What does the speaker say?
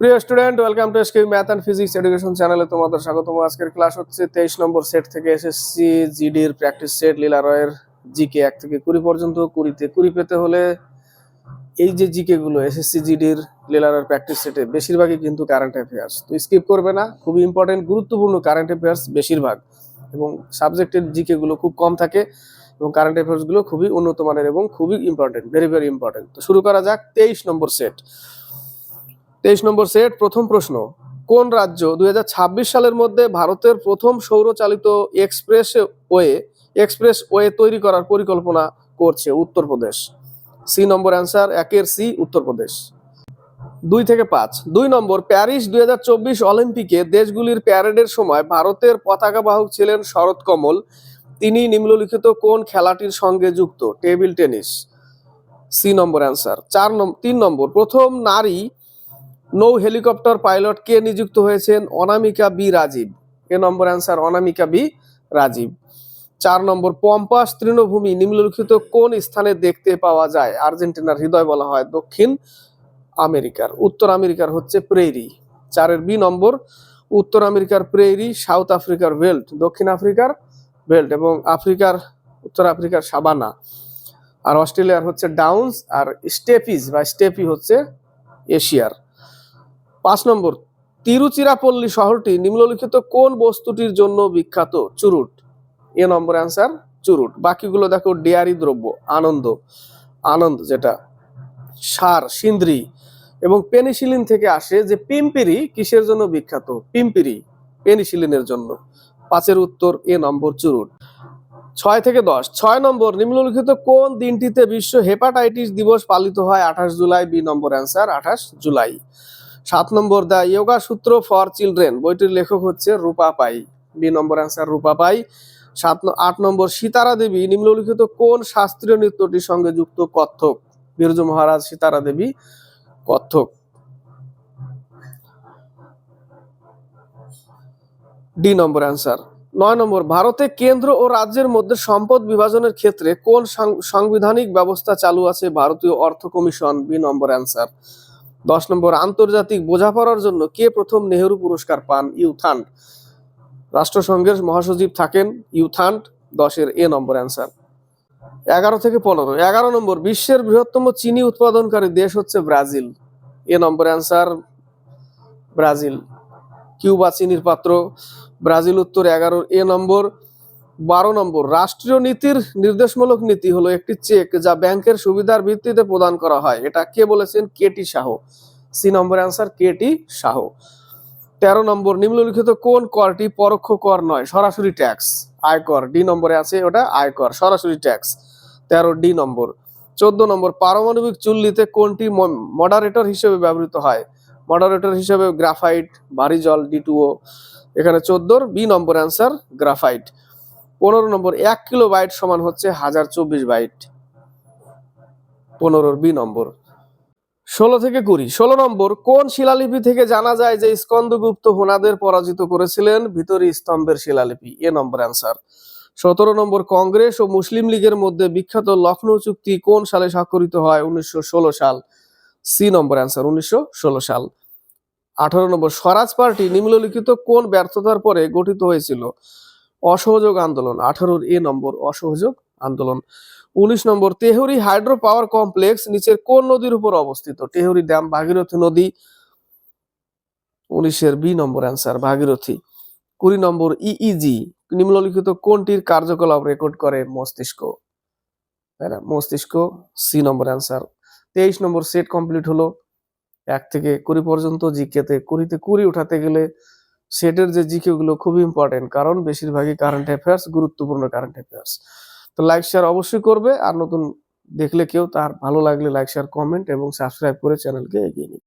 প্রিয় student welcome to SK math and physics education চ্যানেলে তোমাদের স্বাগতম। আজকের ক্লাস হচ্ছে তেইশ নম্বর সেট থেকে এসএসসি জিডির প্র্যাকটিস সেট লীলা রয়ের জিকে এক থেকে কুড়ি পর্যন্ত। কুড়িতে কুড়ি পেতে হলে এই যে জিকে গুলো এসএসসি জিডির লীলা রয়ের প্র্যাকটিস সেটে বেশিরভাগই কিন্তু কারেন্ট অ্যাফেয়ার্স তো স্কিপ করবে না, খুবই ইম্পর্টেন্ট গুরুত্বপূর্ণ কারেন্ট অ্যাফেয়ার্স বেশিরভাগ। এবং সাবজেক্টের জিকে গুলো খুব কম থাকে এবং কারেন্ট অ্যাফেয়ার্সগুলো খুবই উন্নত মানের এবং খুবই ইম্পর্টেন্ট ভেরি ভেরি ইম্পর্টেন্ট তো শুরু করা যাক তেইশ নম্বর সেট তেইশ নম্বর সেট, প্রথম প্রশ্ন, কোন রাজ্য দু হাজার ছাব্বিশ সালের মধ্যে ভারতের প্রথম সৌরচালিত এক্সপ্রেস ওয়ে এক্সপ্রেস ওয়ে তৈরি করার পরিকল্পনা করছে উত্তরপ্রদেশ? সি নম্বর অ্যান্সার, একের সি, উত্তরপ্রদেশ। দুই থেকে পাঁচ, দুই নম্বর, প্যারিস দুই হাজার চব্বিশ অলিম্পিকে দেশগুলির প্যারেডের সময় ভারতের পতাকা বাহক ছিলেন শরৎ কমল। তিনি নিম্নলিখিত কোন খেলাটির সঙ্গে যুক্ত? Table tennis. সি নম্বর অ্যান্সার, চার নম্বর তিন নম্বর, প্রথম নারী নৌ হেলিকপ্টার পাইলট কে নিযুক্ত হয়েছেন? Anamika B Rajeev. A number answer Anamika B Rajeev. চার নম্বর, পম্পাস তৃণভূমি নিম্নলিখিত কোন স্থানে দেখতে পাওয়া যায়? আর্জেন্টিনার হৃদয় বলা হয় দক্ষিণ আমেরিকার, উত্তর আমেরিকার হচ্ছে প্রেরি চারের বি নম্বর, উত্তর আমেরিকার প্রেরি সাউথ আফ্রিকার বেল্ট, দক্ষিণ আফ্রিকার বেল্ট এবং আফ্রিকার, উত্তর আফ্রিকার সাবানা। আর অস্ট্রেলিয়ার হচ্ছে ডাউন্স আর স্টেপিস বা স্টেপি হচ্ছে এশিয়ার। পাঁচ নম্বর, তিরুচিরাপল্লী শহরটি নিম্নলিখিত কোন বস্তুটির জন্য বিখ্যাত? চুরুট। এ নম্বর অ্যান্সার চুরুট। বাকিগুলো দেখো, ডেয়ারি দ্রব্য, আনন্দ। আনন্দ যেটা, সার, সিন্দ্রি এবং পেনিসিলিন থেকে আসে যে পিম্পিরি কিসের জন্য বিখ্যাত? পিম্পিরি, পেনিসিলিনের জন্য। পাঁচের উত্তর, এ নম্বর, চুরুট। ছয় থেকে দশ। ছয় নম্বর, নিম্নলিখিত কোন দিনটিতে বিশ্ব হেপাটাইটিস দিবস পালিত হয়? আঠাশ জুলাই। বি নম্বর অ্যান্সার আঠাশ জুলাই। সাত নম্বর the yoga sutra for children. বইটির লেখক হচ্ছে রূপা পাই। বি নম্বর অ্যান্সার রূপা পাই। সাত আট নম্বর সীতারা দেবী, নিম্নলিখিত কোন শাস্ত্রীয় নৃত্যটির সঙ্গে যুক্ত কত্থক বিরজু মহারাজ, সীতারা দেবী কত্থক ডি নম্বর অ্যান্সার। নয় নম্বর, ভারতে কেন্দ্র ও রাজ্যের মধ্যে সম্পদ বিভাজনের ক্ষেত্রে কোন সাংবিধানিক ব্যবস্থা চালু আছে ভারতীয় অর্থ কমিশন? বি নম্বর অ্যান্সার। দশ নম্বর, আন্তর্জাতিক বোঝাপড়ার জন্য কে প্রথম নেহেরু পুরস্কার পান? ইউথান্ড রাষ্ট্রসংঘের মহাসচিব থাকেন ইউথান্ড দশের এ নম্বর অ্যান্সার। এগারো থেকে পনেরো। এগারো নম্বর, বিশ্বের বৃহত্তম চিনি উৎপাদনকারী দেশ হচ্ছে Brazil. A number answer, Brazil. Cuba চিনির পাত্র। ব্রাজিল উত্তর এগারো এ নম্বর। বারো নম্বর, রাষ্ট্রীয় নীতির নির্দেশমূলক নীতি হলো একটি চেক যা ব্যাংকের সুবিধার ভিত্তিতে প্রদান করা হয়। এটা কে বলেছেন? কেটি শাহ সি নম্বর অ্যান্সার কেটি শাহ তেরো নম্বর, নিম্নলিখিত কোন করটি পরোক্ষ কর নয়, সরাসরি ট্যাক্স আয়কর। ডি নম্বরে আছে ওটা আয়কর, সরাসরি ট্যাক্স তেরো, ডি নম্বর। চোদ্দ নম্বর, পারমাণবিক চুল্লিতে কোনটি মডারেটর হিসেবে ব্যবহৃত হয়? মডারেটর হিসেবে গ্রাফাইট ভারী জল ডি এখানে চোদ্দোর, বি নম্বর অ্যান্সার গ্রাফাইট পনেরো নম্বর, এক কিলো বাইট সমান হচ্ছে হাজার চব্বিশ বাইট। পনেরোর বি নম্বর। ষোলো থেকে কুড়ি। ষোলো নম্বর, কোন শিলালিপি থেকে জানা যায় যে স্কন্দগুপ্ত হোনাদের পরাজিত করেছিলেন ভিতরি স্তম্ভের শিলালিপি? A number answer. সতেরো নম্বর, কংগ্রেস ও মুসলিম লীগের মধ্যে বিখ্যাত লখনৌ চুক্তি কোন সালে স্বাক্ষরিত হয় উনিশশো ষোলো সাল? সি নম্বর অ্যান্সার, উনিশশো ষোলো সাল। আঠারো নম্বর, স্বরাজ পার্টি নিম্নলিখিত কোন ব্যর্থতার পরে গঠিত হয়েছিল? অসহযোগ আন্দোলন, আঠারোর এ নম্বর অসহযোগ আন্দোলন। উনিশ নম্বর, তেহরি হাইড্রো পাওয়ার কমপ্লেক্স নিচের কোন নদীর উপর অবস্থিত? তেহরি ড্যাম, ভাগীরথী নদী। উনিশের বি নম্বর অ্যান্সার, ভাগীরথী। কুড়ি নম্বর ইইজি নিম্নলিখিত কোনটির কার্যকলাপ রেকর্ড করে মস্তিষ্ক? মস্তিষ্ক সি নম্বর অ্যান্সার। তেইশ নম্বর, সেট কমপ্লিট হলো। এক থেকে কুড়ি পর্যন্ত জিকেতে কুড়িতে কুড়ি উঠাতে গেলে সেটের যে জিকে গুলো খুবই ইম্পর্টেন্ট কারণ বেশিরভাগই কারেন্ট অ্যাফেয়ার্স গুরুত্বপূর্ণ কারেন্ট অ্যাফেয়ার্স তো লাইক শেয়ার অবশ্যই করবে, আর নতুন দেখলে কেউ, তার ভালো লাগলে লাইক শেয়ার কমেন্ট এবং সাবস্ক্রাইব করে চ্যানেলকে এগিয়ে নিবে।